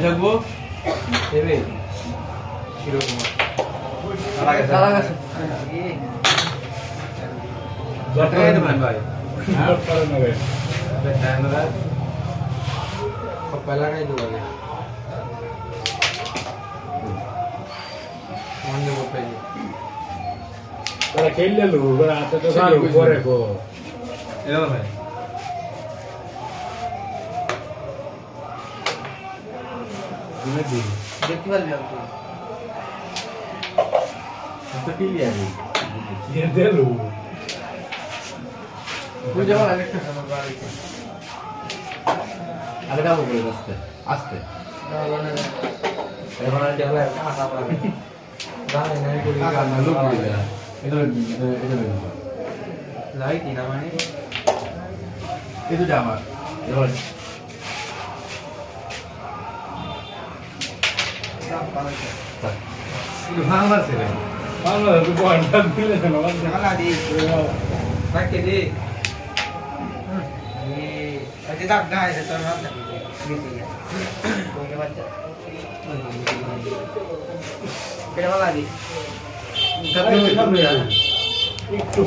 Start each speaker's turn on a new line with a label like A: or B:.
A: থাকব
B: ভাই লাগাই দেবো মন
C: ওরা খেললে লো ওরা হাতে তো ভালো করে গো
D: এলো ভাই।
C: দিনে দিন
B: দেখতে পারবি আর
A: তুই
C: দিয়ে দেলো
A: তুই যাব আরেকটা
B: আমার বাড়িতে।
A: আরে কাবু করে আস্তে আস্তে। এখন আর
B: দেখলে কাঁচা পড়া জানি না করি। কাঁচা না লুক
A: 애들 애들 애들
B: 라이트 나만해
A: 애들 자마 이걸
D: 이거 하나 세요
C: 하나 누구 안 잡히는 거 하나
B: 디 밖에 디 अजय दाग ना है तो हम कोई बात नहीं फिर वाला दी
C: একটু